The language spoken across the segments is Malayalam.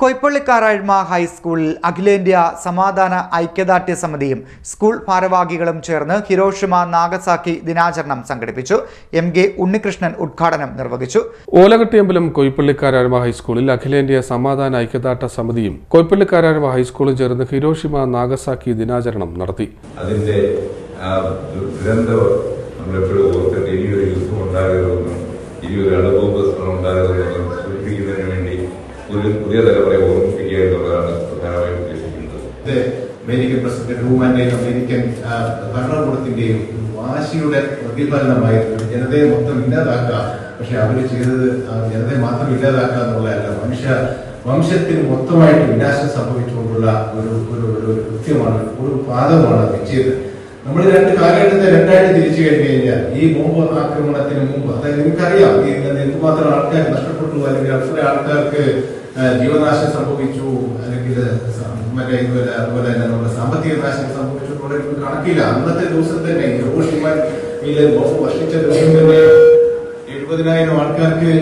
കൊയ്പ്പള്ളിക്കാരാഴ്മ ഹൈസ്കൂളിൽ അഖിലേന്ത്യാ സമാധാന ഐക്യദാർഢ്യ സമിതിയും സ്കൂൾ ഭാരവാഹികളും ചേർന്ന് ഹിരോഷിമ നാഗസാക്കി ദിനാചരണം സംഘടിപ്പിച്ചു. എം കെ ഉണ്ണികൃഷ്ണൻ ഉദ്ഘാടനം നിർവഹിച്ചു. ഓലകട്ടിയമ്പലം കൊയ്പ്പള്ളിക്കാരാഴ്മ ഹൈസ്കൂളിൽ അഖിലേന്ത്യാ സമാധാന ഐക്യദാർഢ്യ സമിതിയും കൊയ്പ്പള്ളിക്കാരാഴ്മ ഹൈസ്കൂളും ചേർന്ന് ഹിരോഷിമ നാഗസാക്കി ദിനാചരണം നടത്തി. അതിന്റെ ആ ദുരന്തം നമ്മളെപ്പോഴും ഓർത്തിട്ട് ഇനിയൊരു യുദ്ധം ഉണ്ടാകരുതെന്നും ഇനിയൊരു അണുബോംബ് ഉണ്ടാകരുതെന്നും സൂചിപ്പിക്കുന്നതിന് വേണ്ടി ഒരു പുതിയ തലമുറയെ ഓർമ്മിപ്പിക്കുക എന്നുള്ളതാണ് പ്രധാനമായും ഉദ്ദേശിക്കുന്നത്. അമേരിക്കൻ പ്രസിഡന്റ് ട്രൂമാന്റെയും അമേരിക്കൻ ഭരണകൂടത്തിന്റെയും വാശിയുടെ പ്രതിഫലനമായിരുന്നു. ജനതയെ മൊത്തം ഇല്ലാതാക്കുക പക്ഷെ അവർ ചെയ്തത് ജനതയെ മാത്രം ഇല്ലാതാക്കുക എന്നുള്ളതല്ല. മനുഷ്യ വംശത്തിന് മൊത്തമായിട്ട് വിനാശം സംഭവിച്ചുകൊണ്ടുള്ള ഒരു ഒരു ഒരു കൃത്യമാണ് ഒരു പാദമാണ് അവർ ചെയ്തത്. നമ്മൾ രണ്ട് കാലഘട്ടത്തെ രണ്ടായിട്ട് തിരിച്ചു കഴിഞ്ഞു കഴിഞ്ഞാൽ ഈ ബോംബ് ആക്രമണത്തിന് മുമ്പ് അതായത് നിങ്ങൾക്കറിയാം എന്തുമാത്രം ആൾക്കാർ നഷ്ടപ്പെട്ടു അല്ലെങ്കിൽ അത്ര ആൾക്കാർക്ക് ജീവനാശം സംഭവിച്ചു. അല്ലെങ്കിൽ മറ്റേ ഇതുപോലെ അതുപോലെ തന്നെ നമ്മുടെ സാമ്പത്തിക നാശം സംഭവിച്ചു കണക്കില്ല. അന്നത്തെ ദിവസം തന്നെ ബോംബ് വർഷിച്ച ദിവസം തന്നെ എഴുപതിനായിരം ആൾക്കാർക്ക്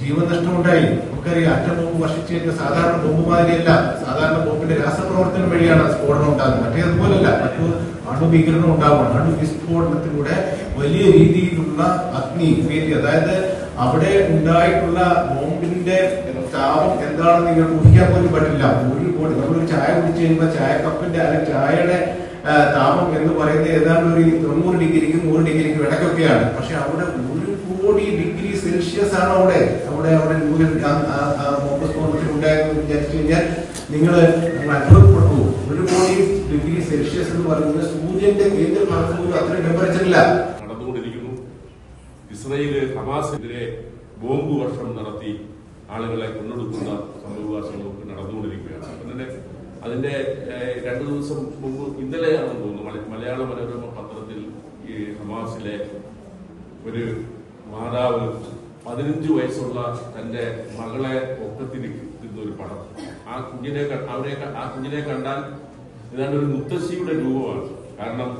ജീവൻ നഷ്ടമുണ്ടായി നമുക്കറിയാം അറ്റ ബോംബ് വർഷിച്ചതിന്റെ സാധാരണ ബോംബ് മാതിരിയല്ല. സാധാരണ ബോംബിന്റെ രാസപ്രവർത്തനം വഴിയാണ് സ്ഫോടനം ഉണ്ടാകുന്നത്. മറ്റേ അതുപോലല്ല മറ്റു അണുഭീകരണം ഉണ്ടാവണം അണു വിസ്ഫോടനത്തിലൂടെ വലിയ രീതിയിലുള്ള അഗ്നി അതായത് അവിടെ ഉണ്ടായിട്ടുള്ള ബോംബിന്റെ താപം എന്താണെന്ന് നിങ്ങൾക്ക് ഊഹിക്കാൻ പോലും പറ്റില്ല. ഒരു കോടി നമ്മളൊരു ചായ കുടിച്ചു കഴിയുമ്പോൾ ചായ കപ്പിന്റെ അല്ലെങ്കിൽ ചായയുടെ താപം എന്ന് പറയുന്നത് ഏതാണ്ട് ഒരു തൊണ്ണൂറ് ഡിഗ്രിക്കും നൂറ് ഡിഗ്രിക്കും ഇടയ്ക്കൊക്കെയാണ്. പക്ഷെ അവിടെ ഒരു കോടി ഡിഗ്രി സെൽഷ്യസ് ആണ് അവിടെ. അവിടെ അവിടെ ഉണ്ടായിരുന്നു വിചാരിച്ചു കഴിഞ്ഞാൽ നിങ്ങൾ അത്ഭുതപ്പെട്ടു. ഒരു കോടി ഡിഗ്രി സെൽഷ്യസ് എന്ന് പറയുന്നത് സൂര്യന്റെ കേന്ദ്ര ഭാഗത്ത് പോലും അത്രയും ടെമ്പറേച്ചർ ഇല്ല. നടന്നുകൊണ്ടിരിക്കുന്നു. ഇസ്രയേൽ ഹമാസിനെതിരെ ബോംബ് വർഷം നടത്തി. ആളുകളെ കൊന്നൊടുക്കുന്ന സംഭവവാസങ്ങളൊക്കെ നടന്നുകൊണ്ടിരിക്കുകയാണ്. അതിന്റെ അതിന്റെ രണ്ടു ദിവസം മുമ്പ് ഇന്നലെയാണെന്ന് തോന്നുന്നു മലയാള മനോരമ പത്രത്തിൽ ഈ ഹമാസിലെ ഒരു മാതാവ് പതിനഞ്ച് വയസ്സുള്ള തന്റെ മകളെ ഒക്കത്തിരിക്കുന്ന ഒരു പടം. ആ കുഞ്ഞിനെ അവരെ ആ കുഞ്ഞിനെ കണ്ടാൽ ഏതാണ്ട് ഒരു മുത്തശ്ശിയുടെ രൂപമാണ്. കാരണം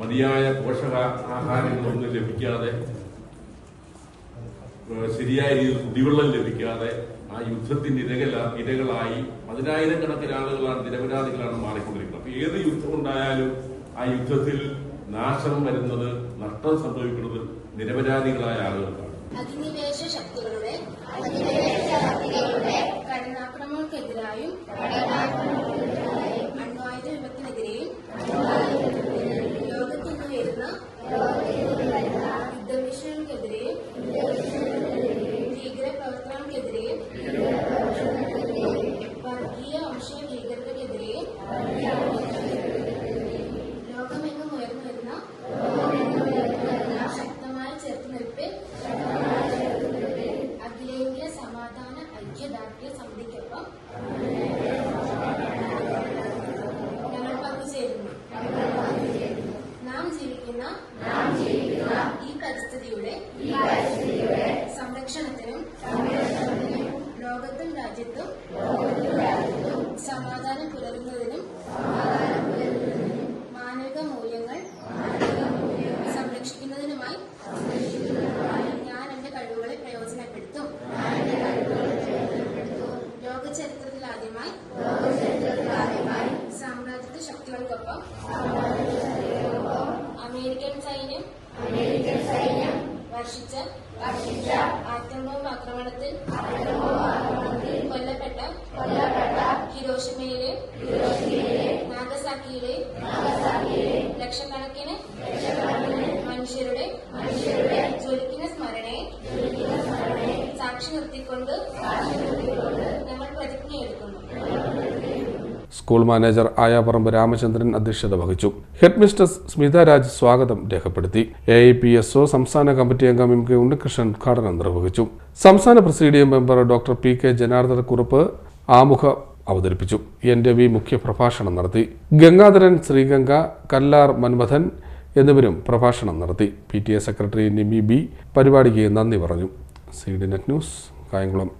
മതിയായ പോഷക ആഹാരങ്ങളൊന്നും ലഭിക്കാതെ ശരിയായ രീതിയിൽ കുടിവെള്ളം ലഭിക്കാതെ ആ യുദ്ധത്തിന്റെ ഇരകല ഇരകളായി പതിനായിരക്കണക്കിന് ആളുകളാണ് നിരപരാധികളാണ് മാറിക്കൊണ്ടിരിക്കുന്നത്. അപ്പൊ ഏത് യുദ്ധം ഉണ്ടായാലും ആ യുദ്ധത്തിൽ നാശം വരുന്നത് നഷ്ടം സംഭവിക്കുന്നത് നിരപരാധികളായ ആളുകൾക്കാണ്. ശക്തികളുടെ കടന്നാക്രമണങ്ങൾക്കെതിരായും ശക്തികൾക്കൊപ്പം അമേരിക്കൻ സൈന്യം വർഷിച്ച വർഷിച്ച ബോംബ് ആക്രമണത്തിൽ കൊല്ലപ്പെട്ട കൊല്ലപ്പെട്ട ഹിരോഷിമയിലെ നാഗസാക്കിയിലെ ലക്ഷക്കണക്കിന് മനുഷ്യരുടെ ജ്വലിക്കുന്ന സ്മരണയെ സാക്ഷി നിർത്തിക്കൊണ്ട് ഞങ്ങൾ സ്കൂൾ മാനേജർ ആയാപറമ്പ് രാമചന്ദ്രൻ അധ്യക്ഷത വഹിച്ചു. ഹെഡ് മിസ്റ്റസ് സ്മിത രാജ് സ്വാഗതം രേഖപ്പെടുത്തി. A I P S O സംസ്ഥാന കമ്മിറ്റി അംഗം എം കെ ഉണ്ണികൃഷ്ണൻ ഉദ്ഘാടനം നിർവഹിച്ചു. സംസ്ഥാന presidium member doctor P K Janardhana Kurup ആമുഖ അവതരിപ്പിച്ചു. എൻ രവി മുഖ്യപ്രഭാഷണം നടത്തി. ഗംഗാധരൻ ശ്രീഗംഗ കല്ലാർ മൻമഥൻ എന്നിവരും പ്രഭാഷണം നടത്തി. P T A secretary Nimi B പരിപാടിക്ക് നന്ദി പറഞ്ഞു. C D net news Kayamkulam.